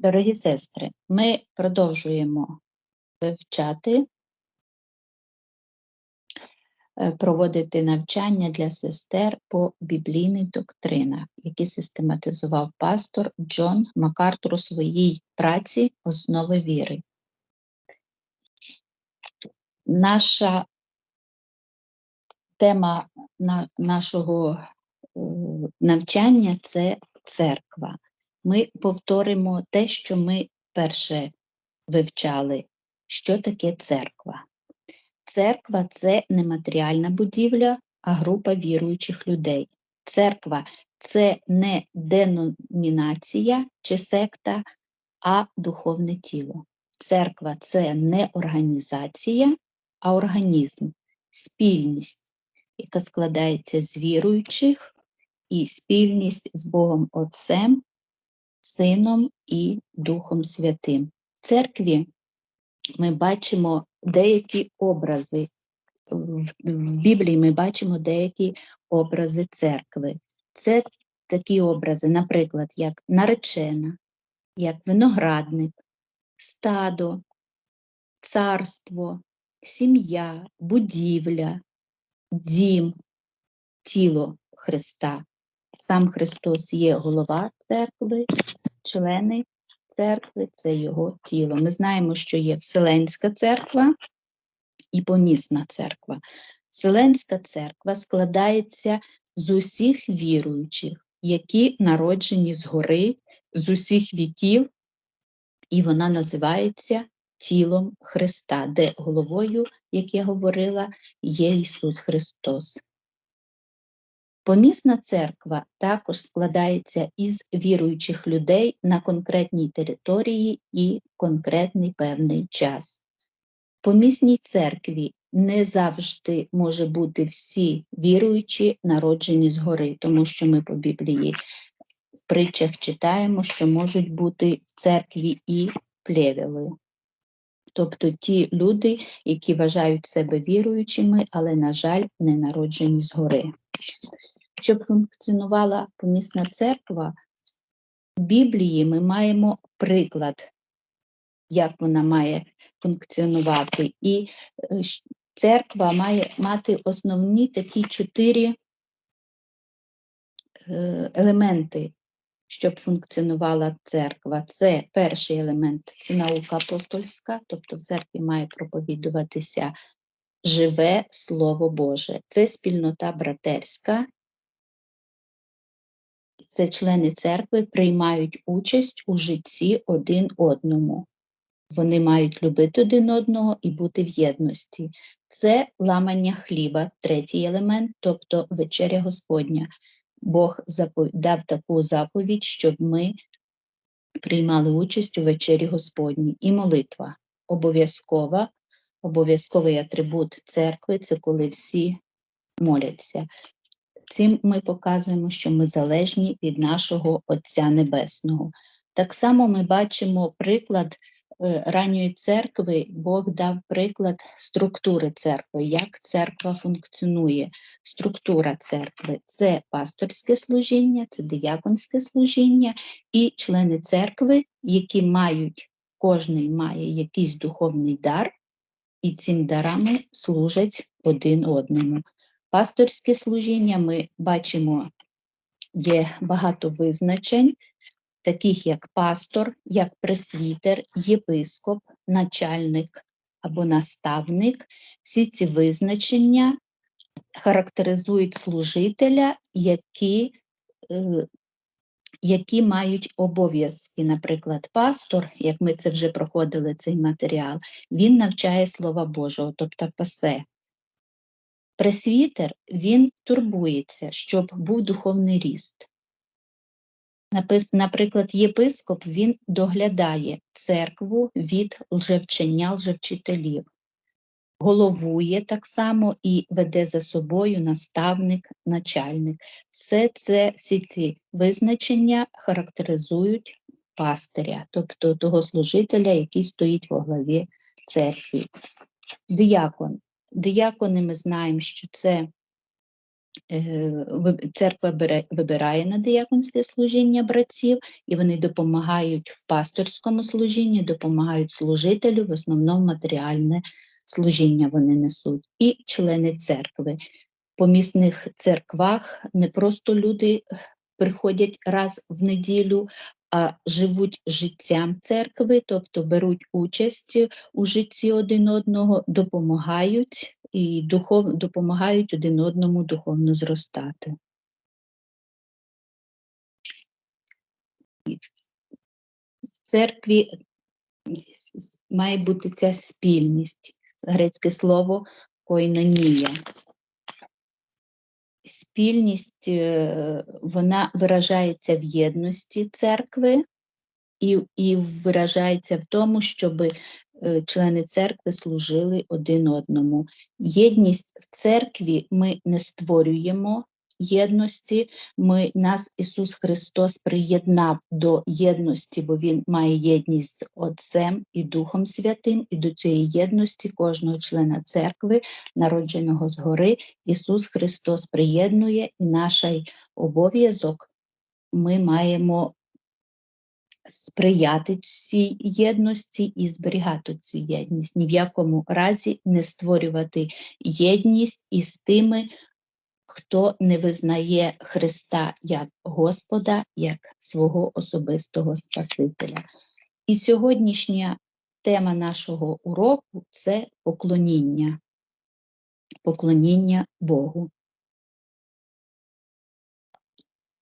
Дорогі сестри, ми продовжуємо вивчати, е, проводити навчання для сестер по біблійних доктринах, які систематизував пастор Джон Макартур у своїй праці Основи віри. Наша тема нашого е, навчання це церква. Ми повторимо те, що ми перше вивчали, що таке церква. Церква це не матеріальна будівля, а група віруючих людей. Церква це не деномінація чи секта, а духовне тіло. Церква це не організація, а організм, спільність, яка складається з віруючих і спільність з Богом Отцем, Сином і Духом Святим. В церкві ми бачимо деякі образи. В Біблії ми бачимо деякі образи церкви. Це такі образи, наприклад, як наречена, як виноградник, стадо, царство, сім'я, будівля, дім, тіло Христа. Сам Христос є голова церкви, члени церкви це його тіло. Ми знаємо, що є Вселенська церква і помісна церква. Вселенська церква складається з усіх віруючих, які народжені згори, з усіх віків, і вона називається тілом Христа, де головою, як я говорила, є Ісус Христос. Помісна церква також складається із віруючих людей на конкретній території і конкретний певний час. Помісній церкві не завжди може бути всі віруючі народжені згори, тому що ми по Біблії в притчах читаємо, що можуть бути в церкві і плевели. Тобто ті люди, які вважають себе віруючими, але, на жаль, не народжені згори. Щоб функціонувала помісна церква, в Біблії ми маємо приклад, як вона має функціонувати. І е, церква має мати основні такі чотири е, елементи, щоб функціонувала церква. Це перший елемент це наука апостольська, тобто в церкві має проповідуватися живе Слово Боже. Це спільнота братерська. Це члени церкви приймають участь у житті один одному. Вони мають любити один одного і бути в єдності. Це ламання хліба, третій елемент, тобто вечеря Господня. Бог дав таку заповідь, щоб ми приймали участь у вечері Господній. І молитва обов'язкова, обов'язковий атрибут церкви це коли всі моляться. Цим ми показуємо, що ми залежні від нашого Отця Небесного. Так само ми бачимо приклад е, ранньої церкви, Бог дав приклад структури церкви, як церква функціонує. Структура церкви це пасторське служіння, це дияконське служіння і члени церкви, які мають, кожний має якийсь духовний дар, і цим дарами служать один одному. Пасторське служіння ми бачимо, є багато визначень, таких як пастор, як пресвітер, єпископ, начальник або наставник. Всі ці визначення характеризують служителя, які, е, які мають обов'язки. Наприклад, пастор, як ми це вже проходили цей матеріал, він навчає Слова Божого, тобто пасе. Пресвітер, він турбується, щоб був духовний ріст. Наприклад, єпископ він доглядає церкву від лжевчення лжевчителів, головує так само і веде за собою наставник, начальник. Все це, всі ці визначення характеризують пастиря, тобто того служителя, який стоїть во главі церкви. Диякон. Диякони ми знаємо, що це е, церква бере, вибирає на дияконське служіння братців, і вони допомагають в пасторському служінні, допомагають служителю, в основному матеріальне служіння вони несуть, і члени церкви. По місних церквах не просто люди приходять раз в неділю, живуть життям церкви, тобто беруть участь у житті один одного, допомагають і духов, допомагають один одному духовно зростати. В церкві має бути ця спільність, грецьке слово койнонія. Спільність е, вона виражається в єдності церкви і, і виражається в тому, щоб члени церкви служили один одному. Єдність в церкві ми не створюємо єдності. Ми, нас Ісус Христос приєднав до єдності, бо Він має єдність з Отцем і Духом Святим, і до цієї єдності кожного члена церкви, народженого згори, Ісус Христос приєднує, і наш обов'язок ми маємо сприяти цій єдності і зберігати цю єдність. Ні в якому разі не створювати єдність із тими, хто не визнає Христа як Господа, як свого особистого Спасителя. І сьогоднішня тема нашого уроку це поклоніння, поклоніння Богу.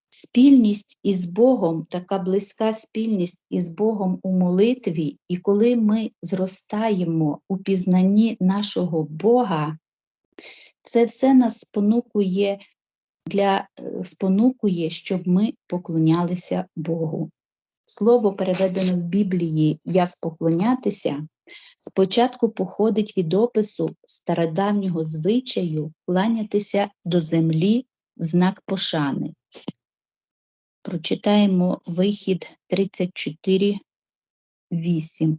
Спільність із Богом, така близька спільність із Богом у молитві, і коли ми зростаємо у пізнанні нашого Бога, це все нас спонукує для е, спонукує, щоб ми поклонялися Богу. Слово, переведено в Біблії як поклонятися, спочатку походить від опису стародавнього звичаю кланятися до землі в знак пошани. Прочитаємо вихід 34, 8.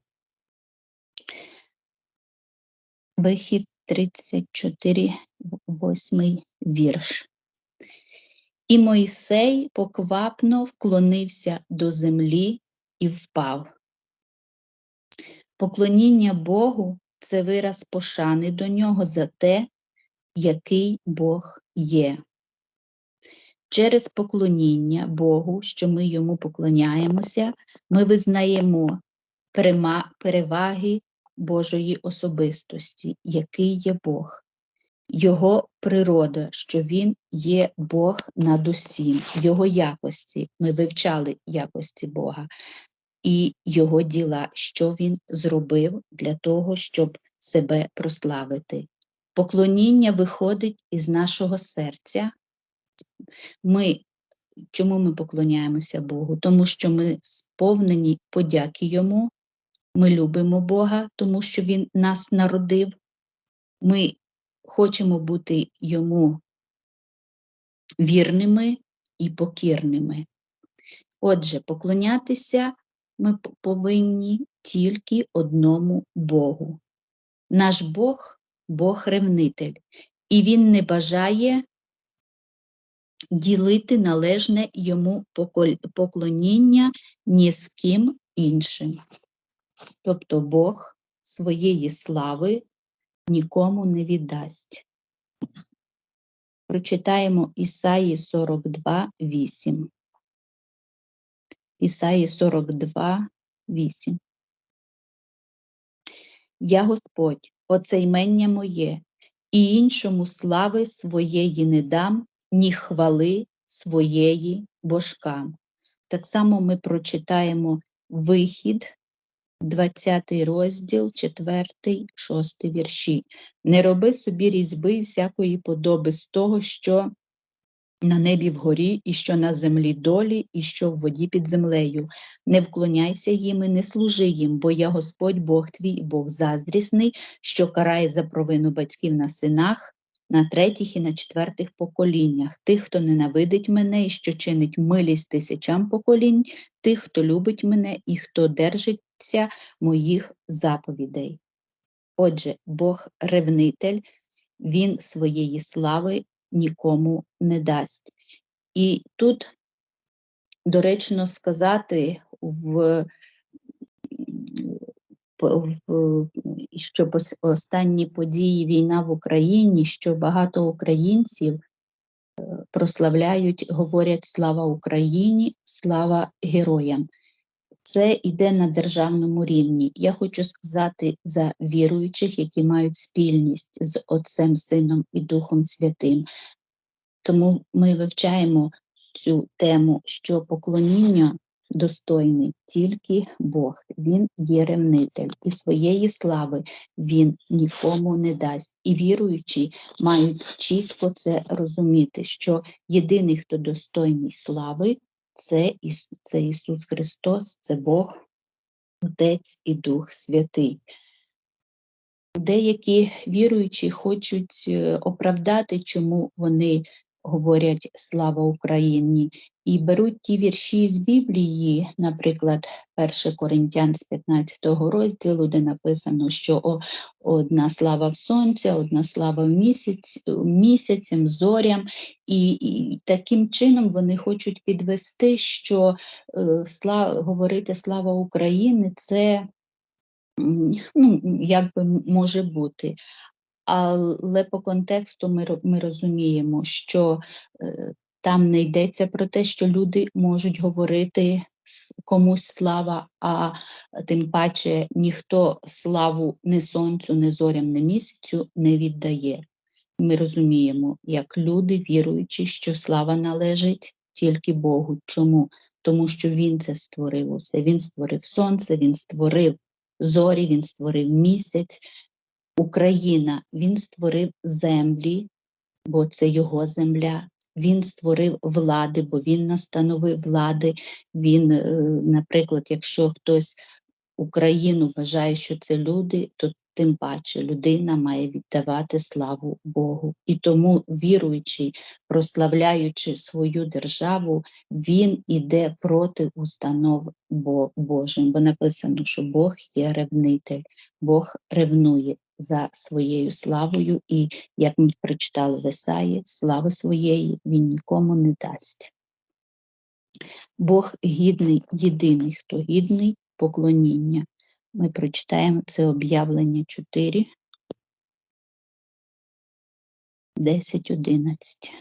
Вихід 34, 8 вірш. І Мойсей поквапно вклонився до землі і впав. Поклоніння Богу це вираз пошани до нього за те, який Бог є. Через поклоніння Богу, що ми йому поклоняємося, ми визнаємо переваги Божої особистості, який є Бог, Його природа, що Він є Бог над усім, Його якості. Ми вивчали якості Бога і Його діла, що Він зробив для того, щоб себе прославити. Поклоніння виходить із нашого серця. Ми чому ми поклоняємося Богу? Тому що ми сповнені подяки Йому, ми любимо Бога, тому що Він нас народив. Ми хочемо бути Йому вірними і покірними. Отже, поклонятися ми повинні тільки одному Богу. Наш Бог Бог-ревнитель, і Він не бажає ділити належне йому поклоніння ні з ким іншим. Тобто Бог своєї слави нікому не віддасть. Прочитаємо Ісаї 42, 8. Ісаї 42, 8. Я Господь, оце ймення моє, і іншому слави своєї не дам, ні хвали своєї божкам. Так само ми прочитаємо вихід, 20 розділ, 4, 6 вірші. Не роби собі різьби всякої подоби з того, що на небі вгорі, і що на землі долі, і що в воді під землею. Не вклоняйся їм і не служи їм, бо я Господь Бог твій, Бог заздрісний, що карає за провину батьків на синах, на третіх і на четвертих поколіннях, тих, хто ненавидить мене і що чинить милість тисячам поколінь, тих, хто любить мене і хто держиться моїх заповідей. Отже, Бог ревнитель, Він своєї слави нікому не дасть. І тут доречно сказати в що останні події війна в Україні, що багато українців е, прославляють, говорять слава Україні, слава героям. Це йде на державному рівні. Я хочу сказати за віруючих, які мають спільність з Отцем, Сином і Духом Святим. Тому ми вивчаємо цю тему, що поклоніння достойний тільки Бог, Він є ревнитель, і своєї слави Він нікому не дасть. І віруючі мають чітко це розуміти, що єдиний, хто достойний слави, це, Ісус, це Ісус Христос, це Бог, Отець і Дух Святий. Деякі віруючі хочуть е, оправдати, чому вони говорять Слава Україні і беруть ті вірші з Біблії, наприклад, 1 Коринтян з 15 розділу, де написано, що одна слава в сонця, одна слава в місяць, місяцям, зорям, і, і таким чином вони хочуть підвести, що е, слав, говорити Слава України це ну, як би може бути. Але по контексту ми ми розуміємо, що е, там не йдеться про те, що люди можуть говорити комусь слава, а тим паче ніхто славу ні сонцю, ні зорям, ні місяцю не віддає. Ми розуміємо, як люди, віруючи, що слава належить тільки Богу. Чому? Тому що Він це створив усе. Він створив сонце, він створив зорі, він створив місяць, Україна, він створив землі, бо це його земля. Він створив влади, бо він настановив влади. Він, е, наприклад, якщо хтось Україну вважає, що це люди, то тим паче людина має віддавати славу Богу. І тому, віруючи, прославляючи свою державу, він іде проти установ Божим, бо написано, що Бог є ревнитель, Бог ревнує за своєю славою, і, як ми прочитали в Ісаї, слави своєї він нікому не дасть. Бог гідний, єдиний, хто гідний поклоніння. Ми прочитаємо це об'явлення 4, 10, 11.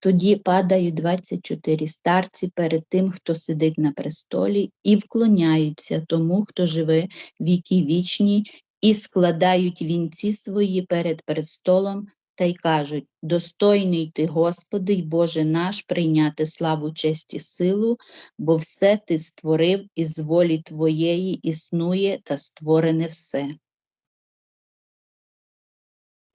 Тоді падають 24 старці перед тим, хто сидить на престолі, і вклоняються тому, хто живе віки вічні, і складають вінці свої перед престолом та й кажуть: Достойний ти, Господи, й Боже наш, прийняти славу, честь і силу, бо все ти створив із волі Твоєї існує та створене все.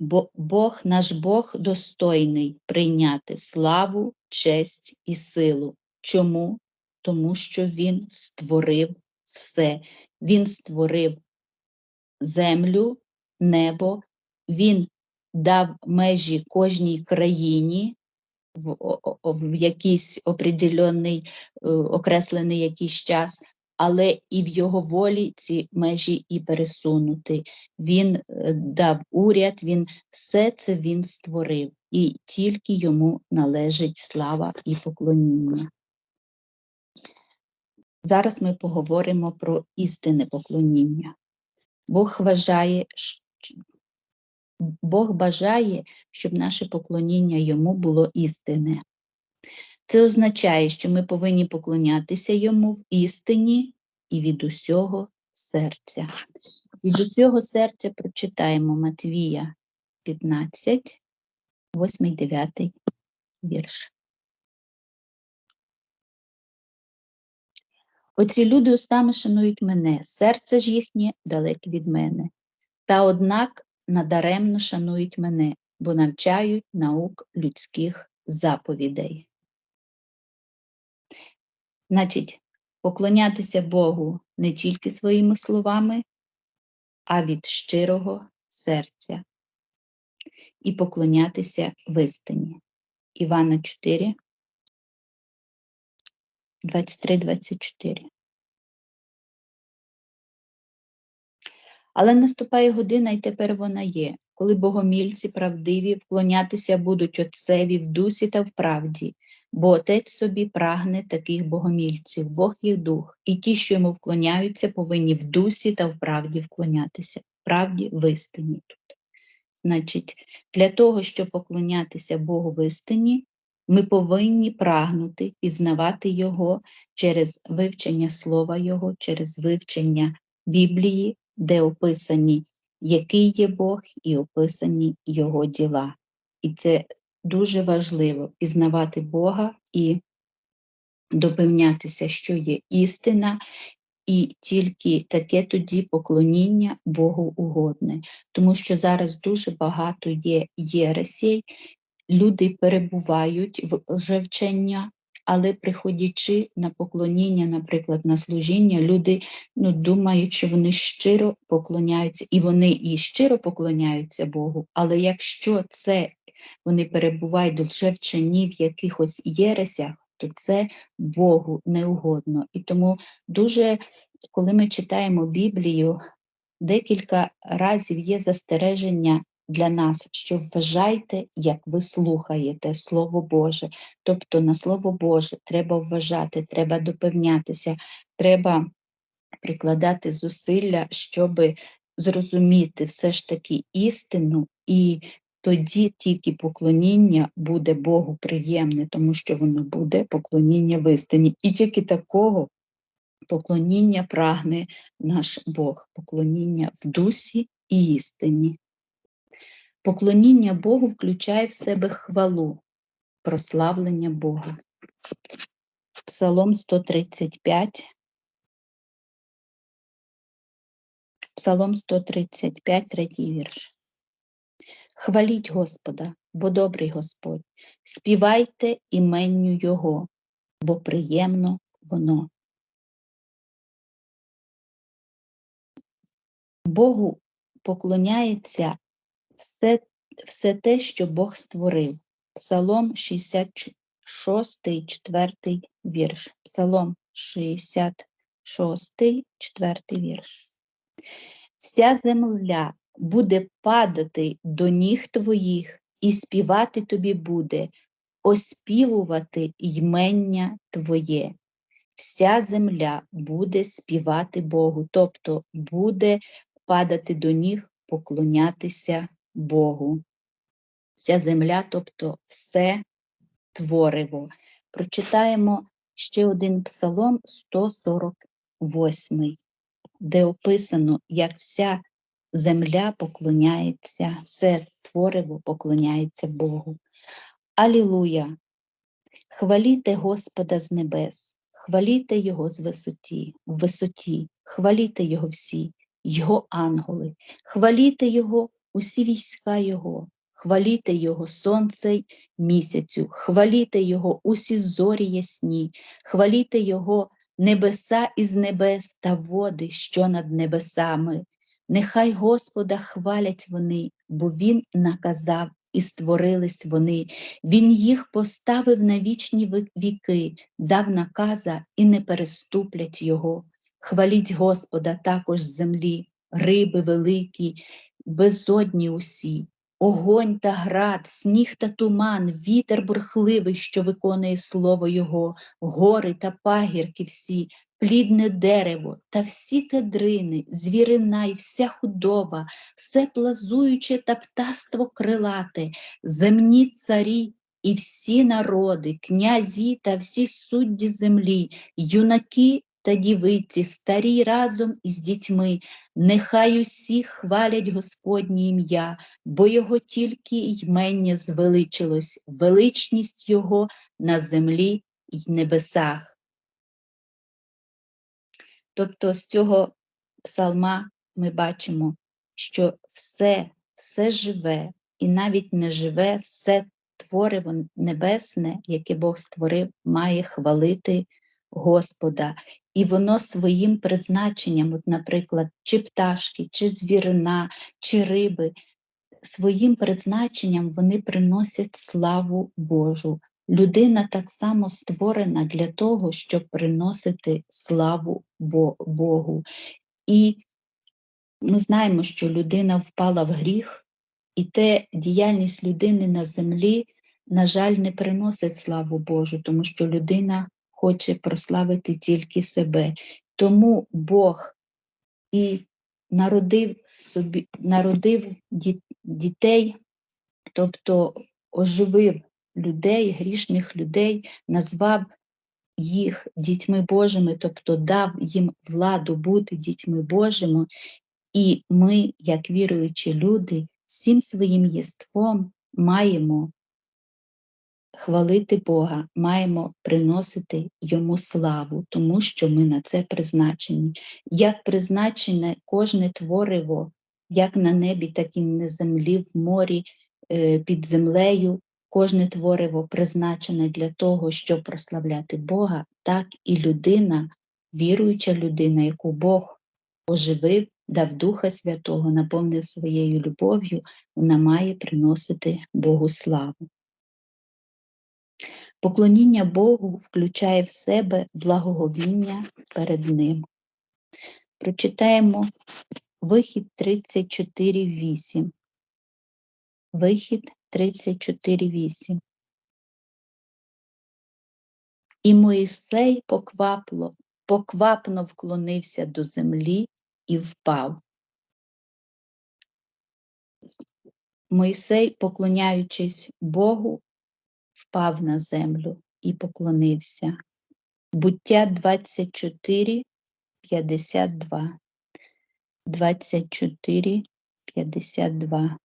Бо Бог наш Бог достойний прийняти славу, честь і силу. Чому? Тому що Він створив все. Він створив землю, небо, Він дав межі кожній країні в в якийсь определений, е, окреслений якийсь час, але і в його волі ці межі і пересунути. Він е, дав уряд, він все це він створив, і тільки йому належить слава і поклоніння. Зараз ми поговоримо про істинне поклоніння. Бог вважає, Бог бажає, щоб наше поклоніння йому було істинне. Це означає, що ми повинні поклонятися йому в істині і від усього серця. Від усього серця прочитаємо Матвія 15, 8, 9 вірш. Оці люди устами шанують мене, серце ж їхнє далеке від мене. Та однак надаремно шанують мене, бо навчають наук людських заповідей. Значить, поклонятися Богу не тільки своїми словами, а від щирого серця. І поклонятися в істині. Івана 4, 23, 24. Але наступає година, і тепер вона є, коли богомільці правдиві вклонятися будуть Отцеві в дусі та в правді, бо Отець собі прагне таких богомільців, Бог їх дух, і ті, що йому вклоняються, повинні в дусі та в правді вклонятися, в правді в істині тут. Значить, для того, щоб поклонятися Богу в істині, ми повинні прагнути пізнавати Його через вивчення Слова Його, через вивчення Біблії, де описані, який є Бог, і описані Його діла. І це дуже важливо пізнавати Бога і допевнятися, що є істина, і тільки таке тоді поклоніння Богу угодне, тому що зараз дуже багато є єресей, люди перебувають в лжевчення, але приходячи на поклоніння, наприклад, на служіння, люди ну, думають, що вони щиро поклоняються, і вони і щиро поклоняються Богу. Але якщо це вони перебувають вже вчені в якихось єресях, то це Богу неугодно. І тому дуже, коли ми читаємо Біблію, декілька разів є застереження для нас, що вважайте, як ви слухаєте Слово Боже. Тобто на Слово Боже треба вважати, треба допевнятися, треба прикладати зусилля, щоб зрозуміти все ж таки істину, і тоді тільки поклоніння буде Богу приємне, тому що воно буде поклоніння в істині. І тільки такого поклоніння прагне наш Бог, поклоніння в дусі і істині. Поклоніння Богу включає в себе хвалу, прославлення Бога. Псалом 135. Псалом 135, третій вірш. Хваліть Господа, бо добрий Господь, співайте іменню Його, бо приємно воно. Богу поклоняється все все те, що Бог створив. Псалом 66, 4 вірш. Псалом 66, 4 вірш. Вся земля буде падати до ніг твоїх, і співати тобі буде, оспівувати ймення Твоє. Вся земля буде співати Богу, тобто буде падати до ніг, поклонятися Богу. Вся земля, тобто все твориво. Прочитаємо ще один псалом 148, де описано, як вся земля поклоняється, все твориво поклоняється Богу. Алілуя! Хваліте Господа з небес, хваліте Його з висоті, в висоті, хваліте Його всі, Його ангели, хваліте Його усі війська Його, хваліте Його сонце й місяцю, хваліте Його усі зорі ясні, хваліте Його небеса із небес та води, що над небесами. Нехай Господа хвалять вони, бо Він наказав і створились вони. Він їх поставив на вічні віки, дав наказа і не переступлять Його. Хваліть Господа також землі, риби великі, безодні усі, огонь та град, сніг та туман, вітер бурхливий, що виконує слово Його, гори та пагірки всі, плідне дерево та всі кедрини, звірина і вся худоба, все плазуюче та птаство крилате, земні царі. І всі народи, князі та всі судді землі, юнаки та дівиці, старі разом із дітьми, нехай усі хвалять Господнє ім'я, бо його тільки ймення звеличилось, величність Його на землі й небесах. Тобто з цього псалма ми бачимо, що все, все живе і навіть не живе, все твориво небесне, яке Бог створив, має хвалити Господа, і воно своїм призначенням, от, наприклад, чи пташки, чи звірина, чи риби, своїм призначенням вони приносять славу Божу. Людина так само створена для того, щоб приносити славу Богу. І ми знаємо, що людина впала в гріх, і те діяльність людини на землі, на жаль, не приносить славу Божу, тому що людина хоче прославити тільки себе. Тому Бог і народив собі, народив дітей, тобто оживив людей, грішних людей, назвав їх дітьми Божими, тобто дав їм владу бути дітьми Божими, і ми, як віруючі люди, всім своїм єством маємо хвалити Бога, маємо приносити Йому славу, тому що ми на це призначені. Як призначене кожне твориво, як на небі, так і на землі, в морі, е, під землею, кожне твориво призначене для того, щоб прославляти Бога, так і людина, віруюча людина, яку Бог оживив, дав Духа Святого, наповнив своєю любов'ю, вона має приносити Богу славу. Поклоніння Богу включає в себе благоговіння перед Ним. Прочитаємо вихід 34.8. Вихід 34.8. І Моїсей поквапло, поквапно вклонився до землі і впав. Мойсей, поклоняючись Богу, впав на землю і поклонився. Буття 24, 52. 24, 52.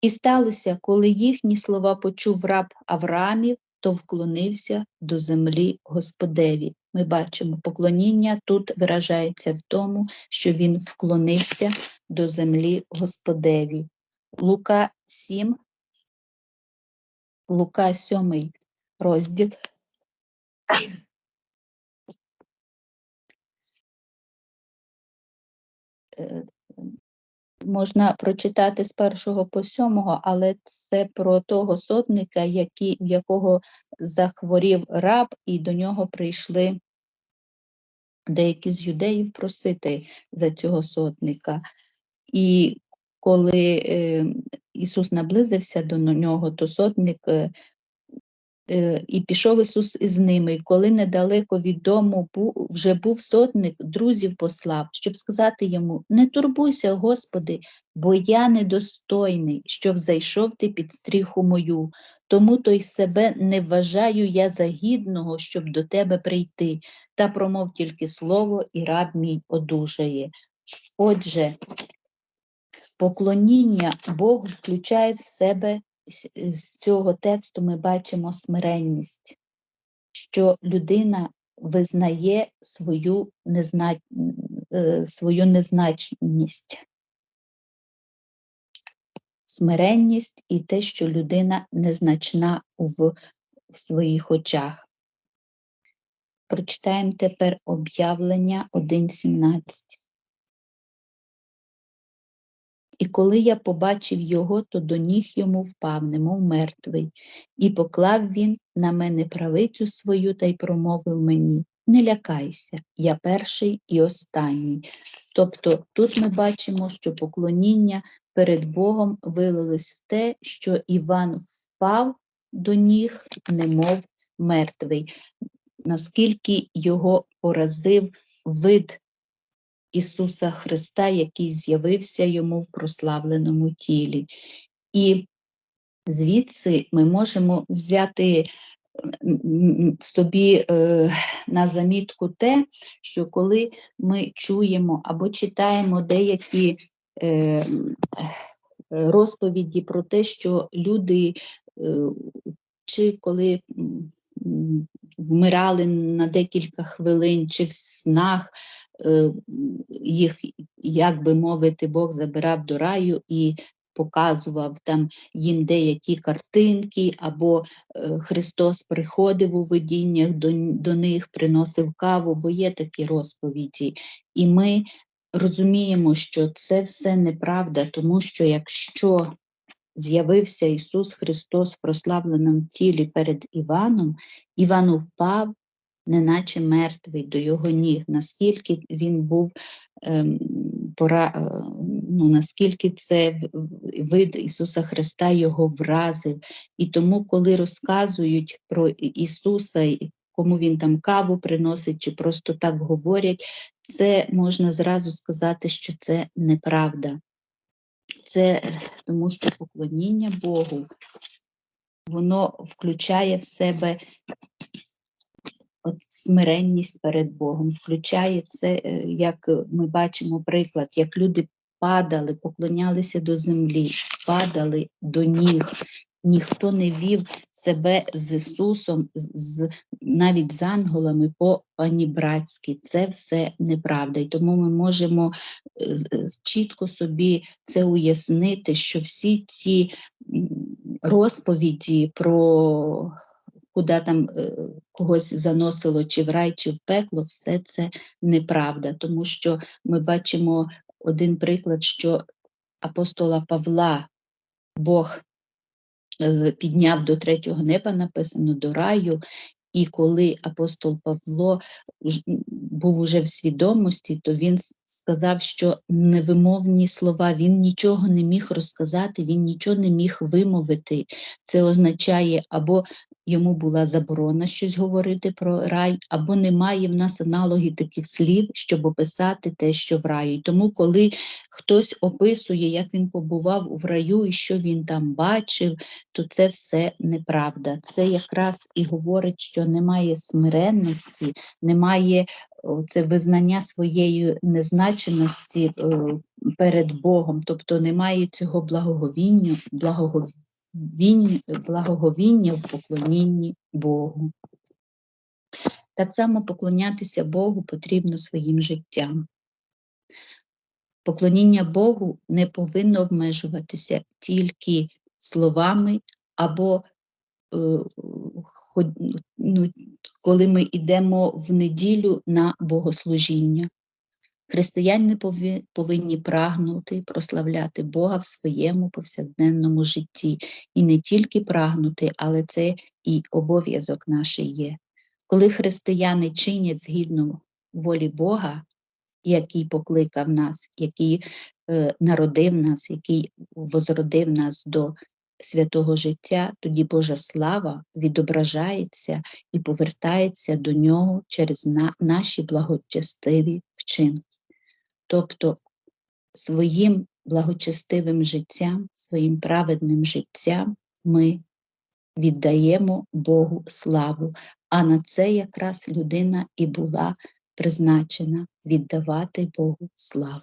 І сталося, коли їхні слова почув раб Авраамів, то вклонився до землі Господеві. Ми бачимо, поклоніння тут виражається в тому, що він вклонився до землі Господеві. Лука 7, Лука 7 розділ. Е, можна прочитати з першого по сьомого, але це про того сотника, який, в якого захворів раб, і до нього прийшли деякі з юдеїв просити за цього сотника. І коли е, Ісус наблизився до нього, то сотник е, Е, і пішов Ісус із ними, і коли недалеко від дому вже був сотник, друзів послав, щоб сказати йому: Не турбуйся, Господи, бо я недостойний, щоб зайшов ти під стріху мою, тому то й себе не вважаю я за гідного, щоб до тебе прийти, та промов тільки слово, і раб мій одужає. Отже, поклоніння Богу включає в себе з цього тексту ми бачимо смиренність, що людина визнає свою, незна... Е, свою незначність, смиренність і те, що людина незначна в, в своїх очах. Прочитаємо тепер об'явлення 1.17. І коли я побачив його, то до ніг йому впав, немов мертвий, і поклав він на мене правицю свою та й промовив мені не лякайся, я перший і останній. Тобто тут ми бачимо, що поклоніння перед Богом вилилось в те, що Іван впав до ніг, немов мертвий, наскільки його поразив вид Ісуса Христа, який з'явився йому в прославленому тілі. І звідси ми можемо взяти собі е, на замітку те, що коли ми чуємо або читаємо деякі е, розповіді про те, що люди, е, чи коли вмирали на декілька хвилин, чи в снах Е, їх, як би мовити, Бог забирав до раю і показував там їм деякі картинки, або е, Христос приходив у видіннях до, до них, приносив каву, бо є такі розповіді. І ми розуміємо, що це все неправда, тому що якщо з'явився Ісус Христос в прославленому тілі перед Іваном, Іван впав неначе мертвий до його ніг, наскільки він був ем, пора, е, ну, наскільки це вид Ісуса Христа його вразив. І тому, коли розказують про Ісуса, кому він там каву приносить, чи просто так говорять, це можна зразу сказати, що це неправда. Це тому, що поклоніння Богу, воно включає в себе от смиренність перед Богом, включає це, е, як ми бачимо приклад, як люди падали, поклонялися до землі, падали до ніг. Ніхто не вів себе з Ісусом, з, навіть з ангелами по панібратськи. Це все неправда. І тому ми можемо е, е, чітко собі це уяснити, що всі ці розповіді про куди там е, когось заносило чи в рай, чи в пекло, все це неправда, тому що ми бачимо один приклад, що апостола Павла Бог підняв до третього неба, написано до раю. І коли апостол Павло був уже в свідомості, то він сказав, що невимовні слова, він нічого не міг розказати, він нічого не міг вимовити. Це означає, або йому була заборона щось говорити про рай, або немає в нас аналоги таких слів, щоб описати те, що в раї. Тому, коли хтось описує, як він побував в раю і що він там бачив, то це все неправда. Це якраз і говорить, що немає смиренності, немає це визнання своєї незначеності е, перед Богом, тобто немає цього благоговіння, благоговіння, благоговіння в поклонінні Богу. Так само поклонятися Богу потрібно своїм життям. Поклоніння Богу не повинно обмежуватися тільки словами або е, ну, коли ми йдемо в неділю на богослужіння. Християни повинні прагнути прославляти Бога в своєму повсякденному житті. І не тільки прагнути, але це і обов'язок наш є. Коли християни чинять згідно волі Бога, який покликав нас, який е, народив нас, який возродив нас до святого життя, тоді Божа слава відображається і повертається до нього через на, наші благочестиві вчинки. Тобто своїм благочестивим життям, своїм праведним життям ми віддаємо Богу славу. А на це якраз людина і була призначена віддавати Богу славу.